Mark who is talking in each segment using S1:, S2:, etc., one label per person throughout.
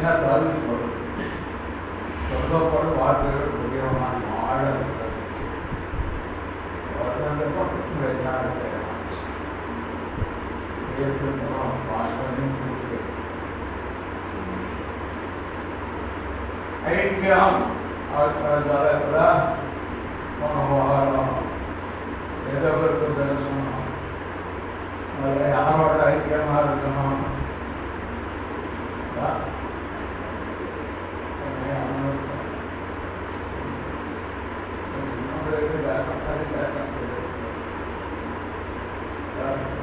S1: என்ன
S2: தகுதிப்படும் சொல்லப்படும் வார்த்தைகள் முக்கியமான ஆழ ஐக்கியம் ஜாதகத்தில் போன வாரம் ஏதோ ஒரு தரிசனம் அதில் யாரோட ஐக்கியமாக இருக்கணும் அதான். என்னை அனுமதிக்கணும். இன்னொரு இது வேணும், அது வேணும், இது வேணும்.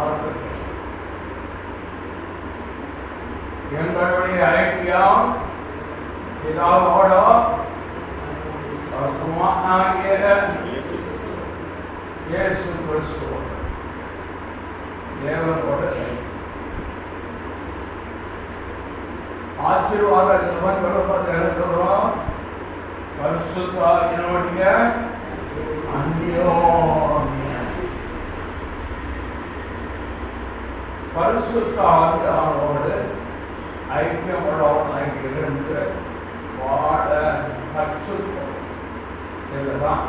S2: அடுத்தது. எங்களுடைய ஐக்கியம் பிதாவோட சுமானாகிய இயேசு கிறிஸ்துவோட தேவனோட ஐக்கியம். ஆசீர்வாத ஜபங்களும் எழுதுகிறோம் பரிசுத்தாவினுடைய அந்யோன்யம் பரிசுத்தாவியானோடு ஐக்கியமுள்ளவனாக இருந்து வாழ கற்றுக்கொள் இதுதான்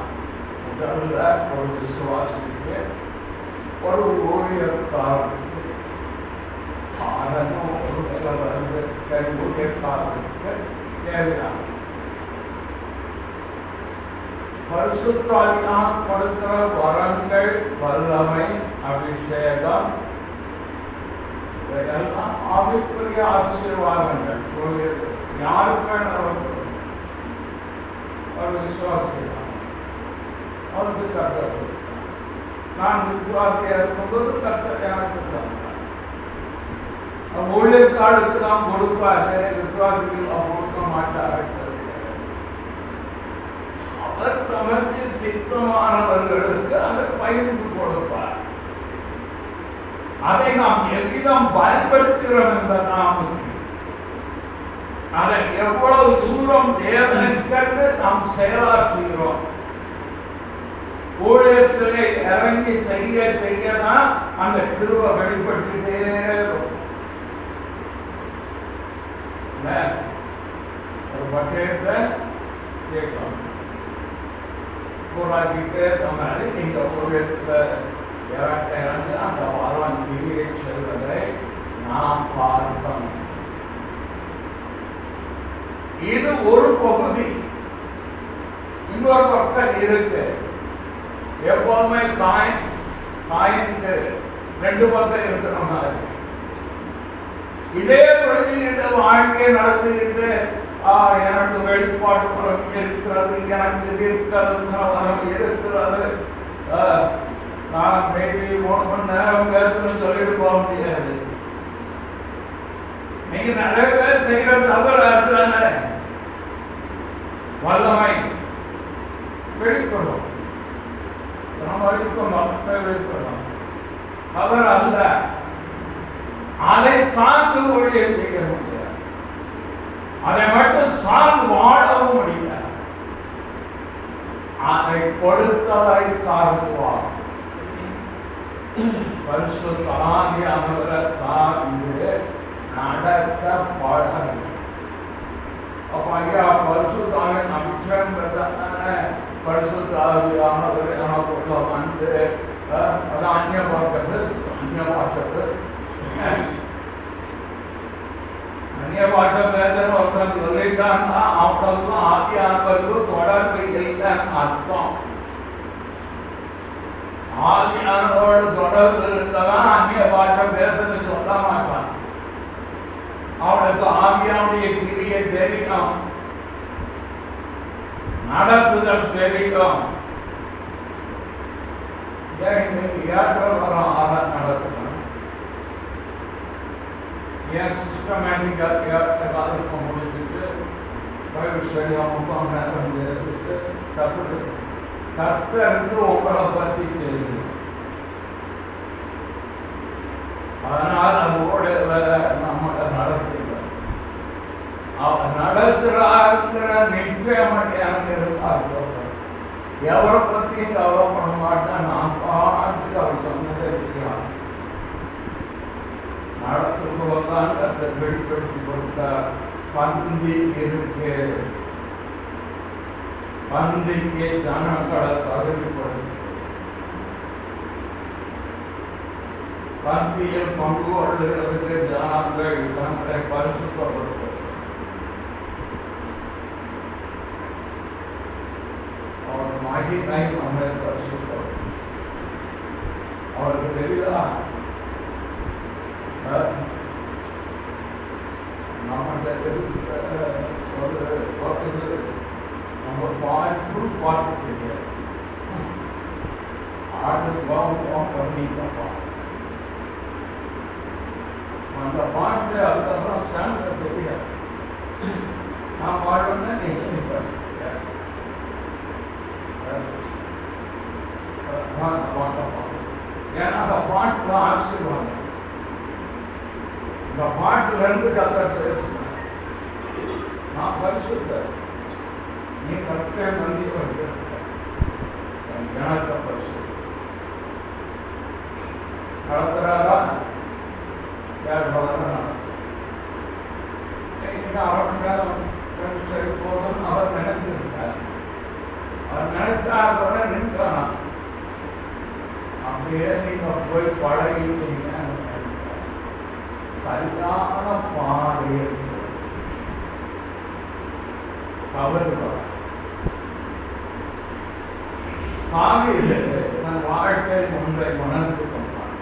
S2: முதல்ல ஒரு விசுவாசிக்கு ஒரு ஊழியக்காரருக்கு ஆரம்பம் ஒரு சில வந்து ஊழியக்காரருக்கு தேவையான பரிசுத்தாவினால் கொடுக்கிற வரங்கள் வல்லமை அபிஷேகம் இவையெல்லாம் ஆவிக்குரிய ஆசீர்வாதங்கள் கோவிலுக்கு யாருக்கு வேணாலும் ஒரு அவருக்கு கர்த்தர் நான் விசுவாசியா இருக்கும்போது கர்த்தர் எனக்கு தந்தார் ஊழியர்காலுக்கு தான் கொடுப்பாரு. விசுவாசிகள் அவர் கொடுக்க மாட்டார் அவர் தமக்கு சித்தமானவர்களுக்கு அதை பகிர்ந்து கொடுப்பார். அதை நாம் எவ்விதம் பயன்படுத்துகிறோம் என்பதுதான் முக்கியம் அதை எவ்வளவு தூரம் தேவனுக்கென்று நாம் செயலாற்றுகிறோம். ஊழியத்திலே இறங்கி செய்ய செய்யதான் அந்த கிருவை வெளிப்படுத்திட்டே ஒரு பட்டயத்தை கேட்கணும். போராடிக்கிட்டே நீங்க ஊழியத்தில் இறங்க இறந்து அந்த வரம் கிரியை செல்வதை நாம் பார்க்கணும். இது ஒரு பகுதி. இன்னொரு பக்கம் இருக்கு. எப்பவுமே தாய் தாயின்க்கு ரெண்டு பக்கம் இருக்கிற மாதிரி இதே பொழுதுகிட்ட வாழ்க்கையை நடத்துகிட்டு எனக்கு வெளிப்பாடு வரம் இருக்கிறது எனக்கு இது இருக்கிறது சவரம் இருக்கிறது. நான் செய்தி மூணு மணி நேரம் பேசணும்னு சொல்லிட்டு போக முடியாது. நீங்க நிறைய பேர் செய்யற தவறு வல்லமை வெளிப்படும். நம்ம வெளிப்படும் மக்கள் வெளிப்படும் அவர் அல்ல. அதை சார்ந்து ஊழியம் செய்ய முடியாது. அதை மட்டும் சார்ந்து வாழவும் முடியாது. அதை கொடுத்தவரை சார்ந்து வாழும். பரிசுத்தாவியானவரை சார்ந்து நடக்க பழகும். அப்ப ஐயா பரிசுத்தாவின் அம்சம் பெற்றான பரிசுத்தாவியானவர் நமக்குள்ள வந்து அஹ், அது அந்நிய பார்க்கிறது அந்நிய பாஷத்து அந்நிய பாஷை பேசுற ஒருத்தன் சொல்லிட்டான்னா அவங்களுக்கும் ஆவியானவருக்கும் தொடர்பு இல்லைன்னு அர்த்தம் ஆவியானவரோடு தொடர்பு இருக்கவன் அந்நிய பாஷை பேசுறது சொல்ல மாட்டான் அவனுக்கு ஆவியாவுடைய கிரியை தெரியும். நடத்துதல் தெரியும். ஏற்ற வரம் ஆக நடத்தணும் ஏன் சிஸ்டமேட்டிக்காக எல்லாருக்கும் முடிச்சுட்டு பைபிள் ஸ்டடியாக முப்பது நேரம் எடுத்துட்டு கற்று கர்த்தருக்கு உங்களை பற்றி தெரியும். அதனால் அதோட நம்ம நிச்சயம் மட்டும் எனக்கு இருந்தால் போதும். எவரை பற்றியும் கவலைப்பட மாட்டேன் நான் பாட்டுக்கு அவர் சொன்னதே தெரியும் நடத்தும்போது தான் கத்தை வெளிப்படுத்தி கொடுத்தார் பந்தி இருக்கு பந்திக்கு ஜனங்களை தகுதிப்படுத்தி பந்தியில் பங்கு கொள்ளுகிறதுக்கு ஜனங்கள் தங்களை பரிசுத்தப்படுத்தும் மகிமை நம்மை பரிசுத்தப்படுத்தும் அவருக்கு தெரியுதா நம்மகிட்ட இருக்கிற ஒரு இது நம்ம ஃபுல் பார்த்து தெரியாது ஆடு பாவம் பண்ணி பார்ப்போம் அந்த பாயிண்ட் அதுக்கப்புறம் ஸ்டாண்டர்ட் தெரியாது நான் பாடுறேன் நீங்க நிற்பேன் ஏன்னா அந்த பாட்டுல ஆசீர்வாதம் இந்த பாட்டுல இருந்து கதை பேசுனேன் நான் பரிசுத்த நீ கட்டே மந்தி வந்து எனக்கு பரிசு நடத்துறாரா யார் வளர்றான் அரை மணி நேரம் ரெண்டு சரி போதும் அவர் நினைச்சிருக்கார் அவர் நினைச்சாரோட நின்றான் அப்படியே நீங்கள் போய் பழகிட்டீங்க சரியான பாதையில் தவறு காவியில் தன் வாழ்க்கை ஒன்றை உணர்ந்து கொண்டான்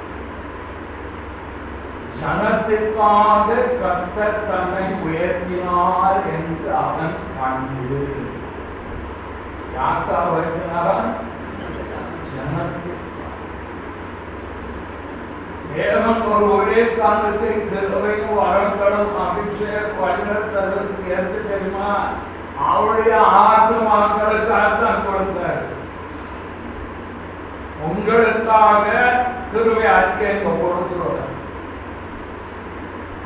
S2: ஜனத்திற்காக கத்த தன்னை உயர்த்தினார் என்று அவன் கண்டு யாக்கா வைத்தினாரா ஜனத்தில் தேவன் ஒரு ஒரே காலத்தை கிருபையும் வரங்களும் அபிஷேக வழிநடத்துறதுக்கு எது தெரியுமா? அவருடைய ஆத்மாக்களுக்காக தான் கொடுத்தார். உங்களுக்காக கிருபை அதிக கொடுக்கிறோம்.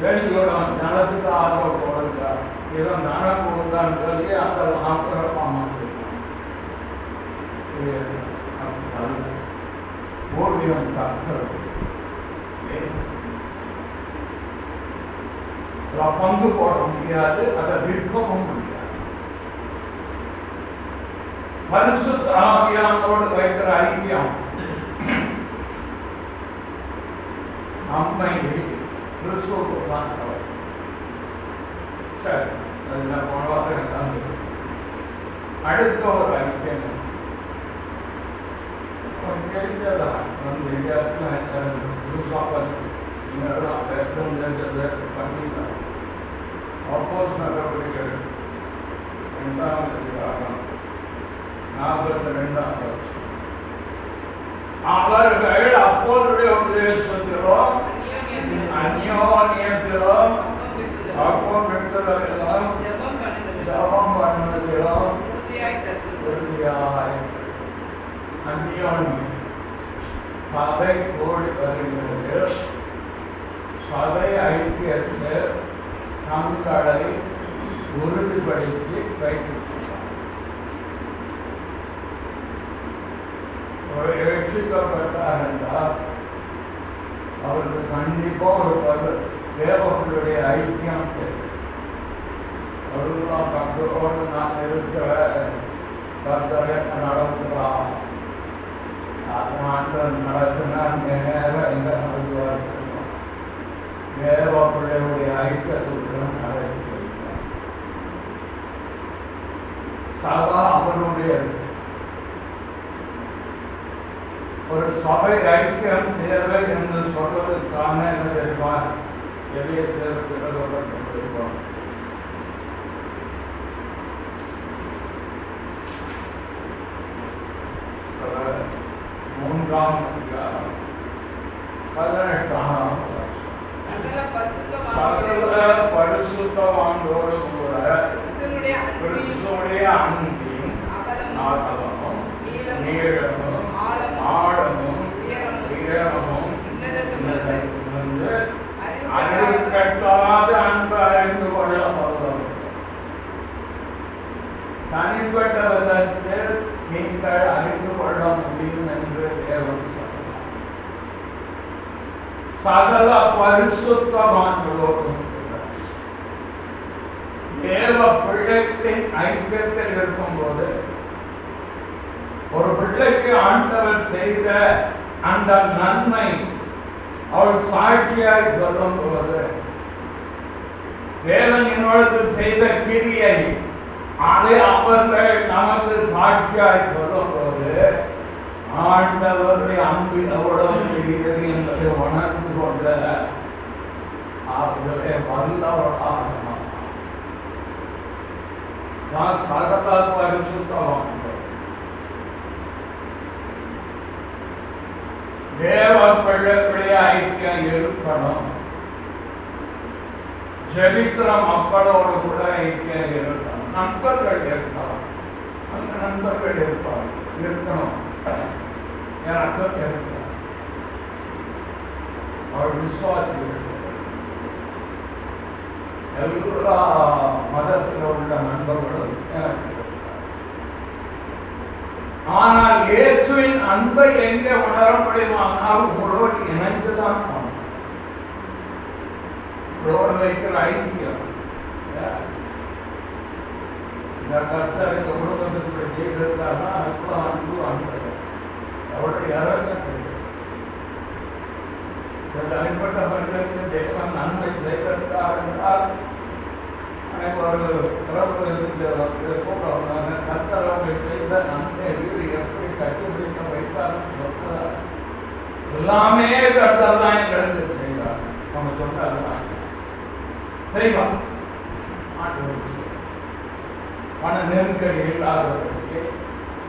S2: வேண்டியோடம் ஜனத்துக்கு ஆதரவு கொடுக்க இவன் தனம் கொடுத்தான்னு சொல்லி அந்த ஆக்கிரமா மாற்றிருக்கான் ஓவியம் கற்றது பங்கு போட முடியாது அதை விற்கவும் முடியாது பரிசுத்த ஆவியானோடு வைக்கிற ஐக்கியம் நம்மை கிறிஸ்துவுக்கு தான் சரி அதெல்லாம் போனவாக இருந்தாங்க அடுத்த ஒரு ஐக்கியம் தெரிஞ்சதா வந்து எங்கேயாச்சும் புதுசாக இதெல்லாம் பேசணும் பண்ணிக்கலாம் அப்போஸ் நடவடிக்கைகள் ரெண்டாம் தேதி அதிகாரம் நாற்பத்தி ரெண்டாம் வருஷம் அவர்கள் அப்போதுடைய உபதேசத்திலோ அந்யோன்யத்திலோ அப்பம் விட்டுதலிலும் ஜபம் பண்ணதிலோ உறுதியாக அந்யோன்யம் சபை கூடி வருகிறது சபை ஐக்கியத்தை நம் கடலை உறுதிப்படுத்தி வைத்திருக்கிறார். ஒரு ரட்சிக்கப்பட்டார் என்றால் அவருக்கு கண்டிப்பாக ஒரு பரு தேவர்களுடைய ஐக்கியம் தேவை. அவர்களும் கத்தரோடு நான் இருக்கிற கத்தரை நடத்துகிறான். ஆண்டவர் நடத்தினார் நேரம் எங்க நடத்துவார் தேவ பிள்ளையுடைய ஐக்கியத்துடன் நடத்தி சபா அவருடைய ஒரு சபை ஐக்கியம் தேவை என்று சொல்வதற்கான என்ன தெரியுமா எளிய சேர்க்கிறோம் மூன்றாம் அதிகாரம் பதினெட்டாம் சகல பரிசுத்தவான்களோடு கூட
S1: கிறிஸ்துவனுடைய அன்பின் அகலமும் நீளமும் ஆழமும் உயரமும்
S2: வந்து அன்பு அறிந்து கொள்ள தனிப்பட்ட விதத்தில் நீங்கள் அறிந்து கொள்ள முடியும் என்று தேவன் சகல பரிசுத்தமானதோடும் தேவ பிள்ளைகளின் ஐக்கியத்தில் இருக்கும்போது ஒரு பிள்ளைக்கு ஆண்டவர் செய்த அந்த நன்மை அவள் சாட்சியாய் சொல்லும் போது தேவன் என்னோடத்தில் செய்த கிரியை அதை அவர்கள் நமக்கு சாட்சியாய் சொல்லும் போது ஆண்டவருடைய அன்பு எவ்வளவு பெரியது என்பதை உணர்ந்து கொண்ட அவர்களே வல்லவர்களாக நான் சகல பரிசுத்தவான்கள். தேவ பிள்ளைகளுடைய ஐக்கியம் இருக்கணும் ஜெபிக்கிற மக்களோடு கூட ஐக்கியம் இருக்கணும் நண்பர்கள் இருக்கலாம் அந்த நண்பர்கள் இருப்பார் இருக்கணும். எனக்கு இருக்கலாம் அவர் விசுவாசிகள். எல்லா மதத்தில் உள்ள நண்பர்களும் எனக்கு ஆனால் இயேசுவின் அன்பை எங்கே உணர முடியுமானால் உங்களோடு இணைந்துதான் உங்களோடு வைக்கிற ஐக்கியம். கர்த்தர் இந்த குடும்பத்துக்கு இப்படி செய்திருக்காருன்னா எவ்வளோ அன்பு அன்பு. எவ்வளோ இறங்க இந்த தனிப்பட்ட மனிதனுக்கு தேவன் நன்மை செய்திருக்கார் என்றால் எனக்கு ஒரு திறப்பு இதை கூப்பிடுவாங்க கர்த்தர் அவர்கள் செய்த நன்மை வீடு எப்படி கட்டுப்பிடிக்க வைத்தார்னு சொன்னார். எல்லாமே கர்த்தர் தான் எங்களுக்கு செய்தார். அவங்க சொன்னார் செய்வார். ஆண்டு மன பண நெருக்கடி இல்லாதவர்களுக்கு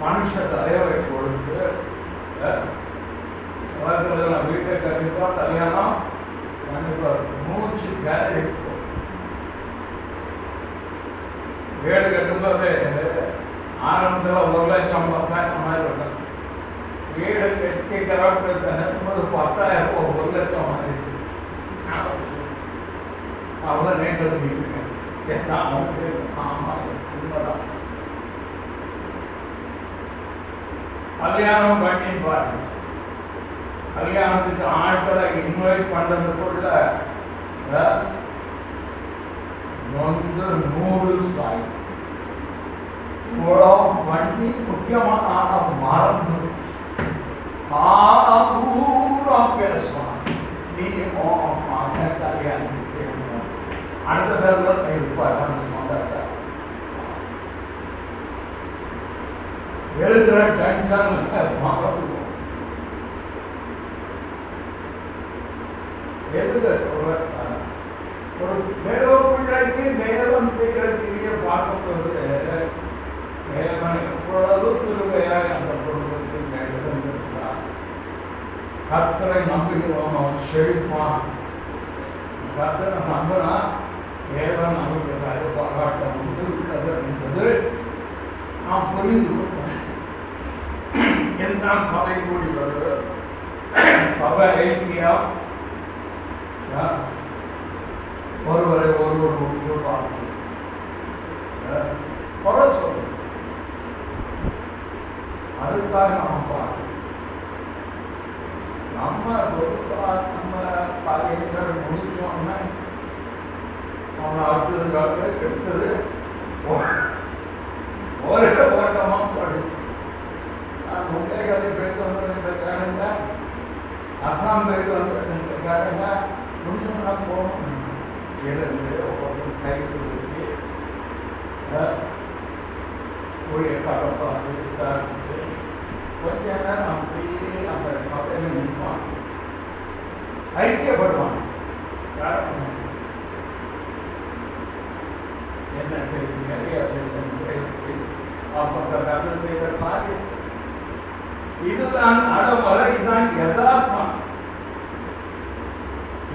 S2: மனுஷ தலைவரை கொடுத்து அஹ், நான் வீட்டை கண்டிப்பாக கல்யாணம் கண்டிப்பாக மூச்சு தேவை இருக்கும். வீடு கட்டும்போது ஆரம்பத்தில் ஒரு லட்சம் பத்தாயிரம் மாதிரி இருக்கும். வீடு கட்டி கிளம்பி நினைக்கும்போது பத்தாயிரம் ரூபாய் ஒரு லட்சம் மாதிரி அவ்வளோ நேற்று என்ன அவங்க ஆமாம். पता ಅಲ್ಲಿಯ ಬಟ್ ಇಂಪಾರ್ಟೆಂಟ್ ಅಲ್ಲಿಯ ಅದಕ್ಕೆ ಆಡ್ತರ ಇನ್ವೈಟ್ ಪಂಡದ ಕೂಡ ಒಂದು ನೂರು ಸಾಯಿ చూడడం వంటి ముఖ్యమైన ఆట మారదు ఆపూరా పేసా నీ ఓ మాట కలిగి అంటే అర్థ ధరలో నేను పడాలి எழுதுகிற டென்ஷன் மறந்துடும் ஒரு ஒரு தேவ பிள்ளைக்கு தேவன் செய்கிற கிரியை பார்க்கும்போது தேவன் எவ்வளவு திருவையாய் அந்த குடும்பத்தில் நிறைந்திருக்கிறார் கத்தரை நம்புகிறோம் அவன் செழிப்பான் கத்தரை நம்பினா தேவன் நமக்கு அது பாராட்ட முடிந்திருக்கிறது என்பது நாம் புரிந்து கொண்டோம் எந்த சபை கூடி வருது சபை ஐக்கியம் ஒருவரை ஒருவர் உற்று பார்த்து குறை சொல்லு. அதுக்காக நாம் பார்க்கணும் நம்ம பொதுவாக நம்ம காரியங்கள் முடிஞ்சோன்னா அவனை அடுத்ததுக்காக எடுத்தது ஒரே ஓட்டமாக படு நான் முந்தைய பேருக்கு வந்து கேளுங்க அசாம் பேருக்கு வந்து கேளுங்க முடிஞ்சோம்னா போகணும் இருந்து ஒவ்வொரு கை கொடுத்து ஊழியக்கார பார்த்து விசாரிச்சுட்டு கொஞ்ச நேரம் அப்படியே அந்த சபையில் நிற்பான் ஐக்கியப்படுவான் காரணம் என்ன செய்தி நிறைய செய்தி அப்போ கதை செய்த காரியம் இதுதான் அடவரை இதுதான் யதார்த்தம்.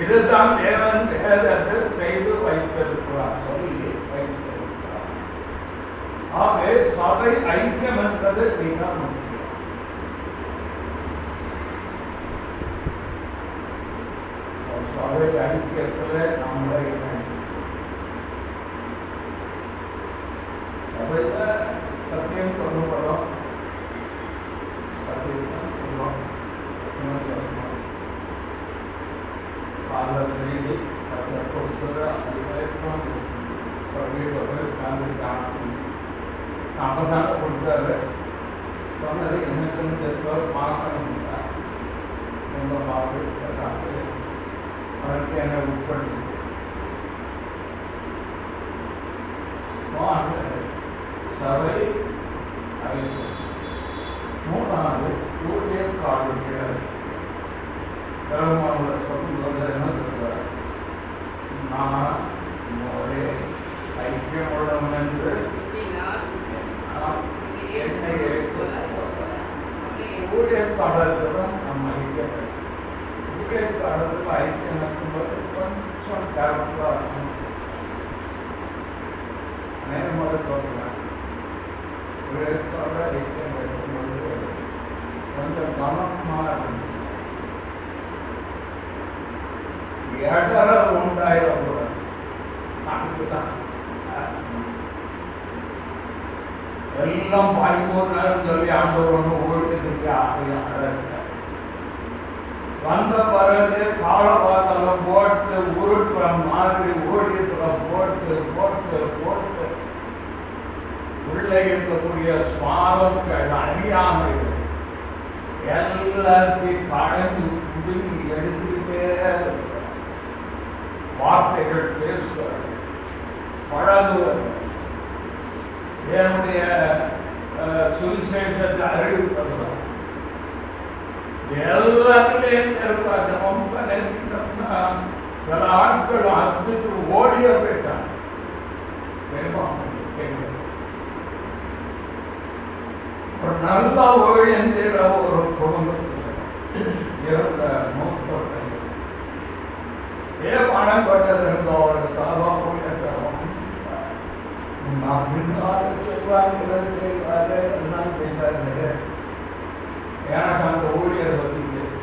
S2: இதுதான் தேவன் வேதத்தில் செய்து வைத்திருக்கிறார் சொல்லி வைத்திருக்கிறார். ஆகவே சபை ஐக்கியம் என்பது மிக முக்கியம். சபை ஐக்கியத்தில் நம்மளை இணைக்கணும். சபையில சத்தியம் சொல்லப்படும் சத்தியம் சொல்லும் காலைல செய்து அதை கொடுத்தது அது வரைக்கும் வீட்டில் போய் உட்காந்து காணும் நம்ம தாங்க கொடுத்தாரு சொன்னது எனக்குன்னு தெரிஞ்ச பார்க்கணும் உங்கள் பார்த்து கேட்டாங்க அவருக்கு என்னை உட்படுத்தி வாங்க சபை அழைப்பு மூணாவது ஊழியர் காடுகிறார் பெருமானோட சொல்லும்போது என்ன சொல்றார்? நான் ஒரே ஐக்கியம் உள்ளவன் என்று
S1: எண்ணினால்
S2: என்னை
S1: ஏற்றுக்கொள்ள
S2: நம்ம ஐக்கியம் ஊழியர் ஐக்கியம் இருக்கும்போது கொஞ்சம் கேர்ஃபுல்லாக இருக்கும் நேரமாக சொல்றேன் ஊழியர் ஐக்கியம் இருக்கும்போது கொஞ்சம் கவனமாக இருக்கும் இருக்கணும் இடர உண்டாயிடக்கூடாது அதுக்குதான் எல்லாம் பரிபூர்ணம் சொல்லி ஆண்டவர் ஒன்று ஊழியத்துக்கு ஆகையாக வந்த பிறகு காலபாதலம் போட்டு உருட்டுற மாதிரி ஊழியத்துல போட்டு போட்டு போட்டு உள்ளே இருக்கக்கூடிய சுவாரங்கள் அறியாமைகள் எல்லாத்தையும் கடைந்து குடுங்கி எடுத்துக்கிட்டே இருக்கிறார். வார்த்தைகள் பேசுவார் பழகுவார்கள். தேவனுடைய அஹ், சுவிசேஷத்தை அறிவிப்பதுதான் எல்லாத்துலேயும் இருப்பார் ரொம்ப நெருங்கிட்டோம்னா பல ஆட்கள் அத்துக்கு ஓடிய போயிட்டாங்க. ஒரு நல்ல ஊழியந்திர ஒரு குடும்பத்தில் இருந்த மூத்தவர்கள் ஏன் பணம் பட்டது இருந்தோ ஒரு சாபா ஊழியத்தரம் நான் பின்னால் சொல்வாங்கிறது செய்வாரு எல்லாம் செய்வாரு எனக்கு அந்த ஊழியர் பற்றி தெரியும்.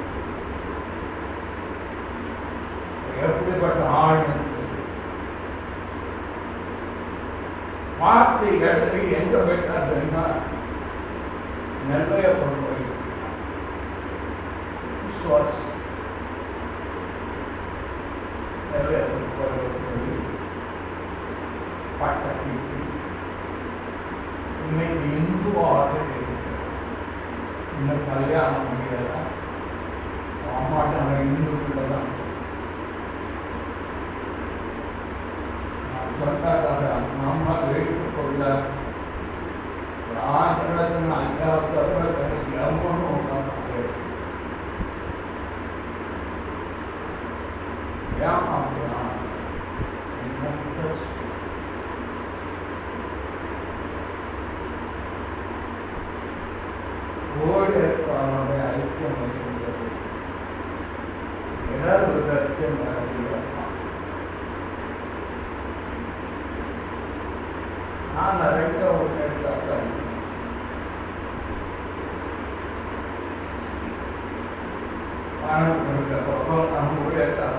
S2: எப்படிப்பட்ட ஆள் வார்த்தை எழுதி எங்க போயிட்டாருன்னா நெல்லைய கொண்டு போய் விசுவாஸ் நெல்லைய கொண்டு போய் பட்டத்தை இன்னைக்கு இந்துவாக இருக்கு இன்னும் கல்யாணம் முடியல அம்மாட்ட அவன் இந்துக்குள்ள தான் நான் சொன்னாக்காக நம்ம வீட்டுக்கு கொள்ள ராஜரத்ன ஐயா தவிர எவனும் உட்காந்து ஏன் அப்படியா என்ன ஊழியர்களுடைய ஐக்கியம் இருக்கின்றது இடர் விதத்தில் நடத்தியது நான் நிறைய ஊழியர்கள் பணம் கொடுக்கப்போ நம்ம ஊழியர்கள்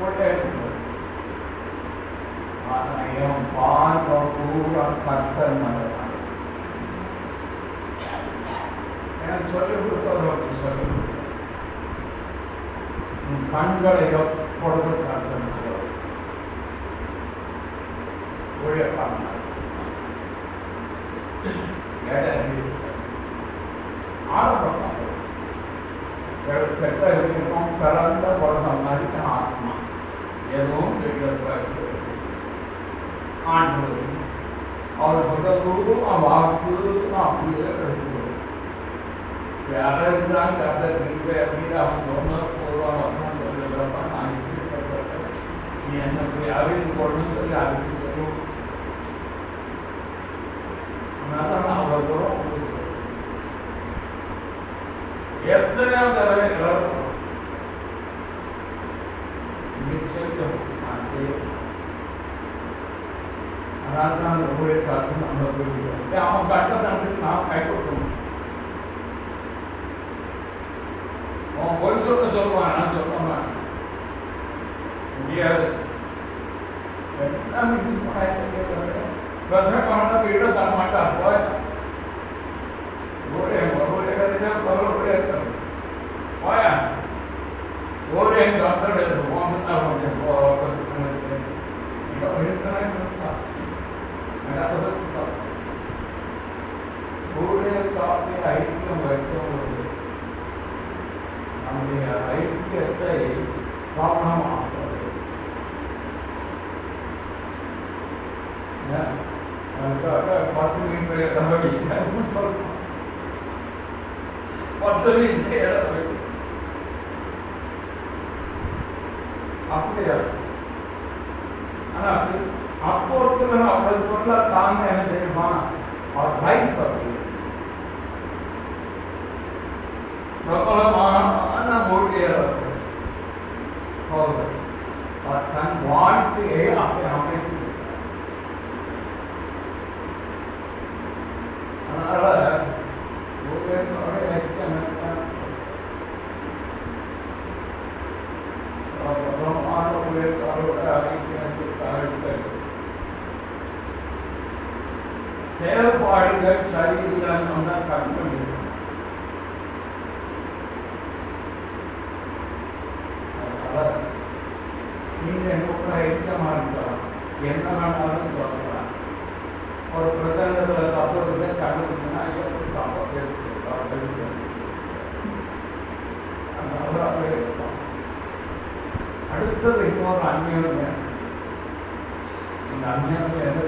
S2: ஊழியர்கள் என் பார்வை பூரா கத்தர் மகன் எனக்கு சொல்லிக் கொடுத்தவர்களுக்கு சொல்லிக் கொடுத்தேன் உன் கண்களை எப்பொழுது கத்தர் மகன் ஊழியக்காரன் ஆரம்பம் கெட்ட இருக்கும் பிறந்த குழந்தை மாதிரி ஆத்மா எதுவும் தெரியாது ஆண்டு அவர் சொல்றது வாக்கு அப்படியே எடுக்கணும் வேற இருந்தால் கதை நீங்க எப்படி அவன் சொன்ன போடுவான் வசனம் சொல்லலப்பா நான் இப்படிப்பட்டவன். நீ என்ன போய் அறிந்து கொள்ளணும் சொல்லி அறிந்து கொள்ளும் அதனால நான் அவ்வளோ தூரம் உங்களுக்கு எத்தனையோ தடவை இழக்கிறோம் நிச்சயம் மாட்டேன் அதான் அந்த ஊழியக்காரர்கள் நம்மளை புரிஞ்சுக்கிறோம் அவன் கட்டத்தனத்துக்கு நாம் கை கொடுக்கணும் அவன் பொய் சொல்ல சொல்லுவான் நான் சொல்லுவான் முடியாது என்ன மீட்டிங் போனா பிரசங்கம்னா வீட தர மாட்டான் போய் ஊழியம் ஊழியக்காரங்க பரவ ஊழியக்கார போயா ஊழியம் கத்தோட போகணும் தான் கொஞ்சம் போகிறேன் இங்கே இருக்கிறேன் ஊழியக்காரத்தை ஐக்கியம் வைக்கும்போது நம்முடைய ஐக்கியத்தை கவனமாக்குவது அதுக்காக பத்து மீட்டர் இடம் வடிக்கிறேன்னு சொல்றோம் பத்து மீட்டர் இடம் வடி அப்படியா ஆனா அப்போ சில அவள் சொல்ல தாங்க என்ன தெரியுமா அவர் ரைஸ் அப்படி பிரபலமான ஊழியர் அவர் அவர் தன் வாழ்க்கையை செயல்பாடுகள் சரியில்லைன்னு கட் பண்ணிடுவோம் அதனால நீங்க என்ன ஐக்கியமா இருக்கலாம் என்ன வேணாலும் சொல்லலாம். ஒரு பிரச்சனைகளை தப்பு இருந்தால் கண்டுபிடிச்சுன்னா எப்படி தப்பு இருக்கு அதனால அப்படியே இருக்கும் அடுத்தது இன்னொரு அந்நியம் இந்த அந்நியம் என்ன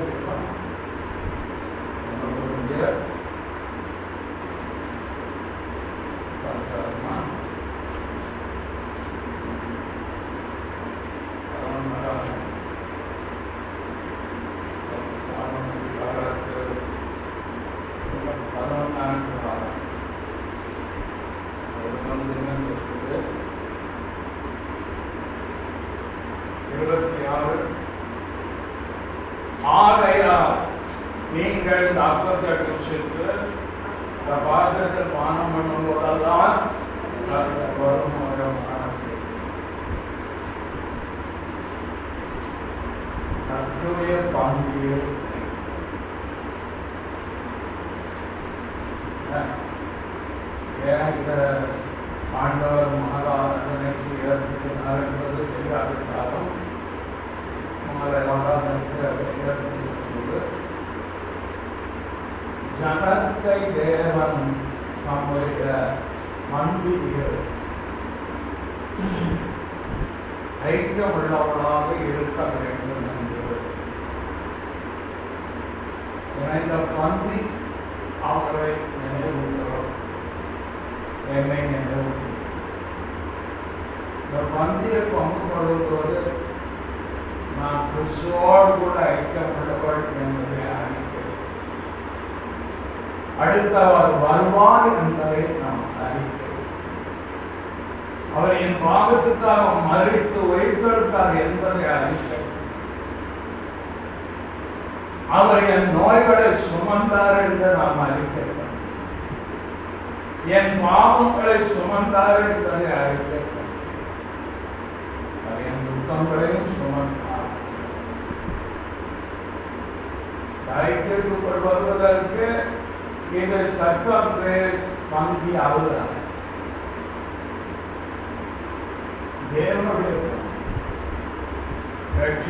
S2: கத்துடைய பாண்டியர் ஏன் இந்த ஆண்டவர் மகாராஜனை ஏற்படுத்தினார் என்பது தெரியாவிட்டாலும் ஜனத்தை தேவன் நம்முடைய மந்தியில் ஐக்கியமுள்ளவர்களாக இருக்க வேண்டும் என்று இந்த பந்தி அவரை நினைவுகிறோம் என்னை நினைவு இந்த பந்தியை பங்கு கொள்ளும்போது நான் கிறிஸ்துவோடு கூட ஐக்கியமுள்ளவள் என்பதை அறிக்கை அடுத்த அவர் வருவார் என்பதை நாம் அறிக்கை அவர் என் பாகத்துக்காக மறித்து வைத்தெடுத்தார் என்பதை அறிக்கை அவர் என் நோய்களை சுமந்தார் என்று நாம் அறிக்கை என் பாவங்களை சுமந்தார் என்பதை அறிக்கை அவர் என் துக்கங்களையும் சுமந்தார் ஐக்கியத்துக்குள் வருவதற்கு இது தத்துவ பிரேஸ் பங்கி அல்ல தேவனுடைய ரட்சி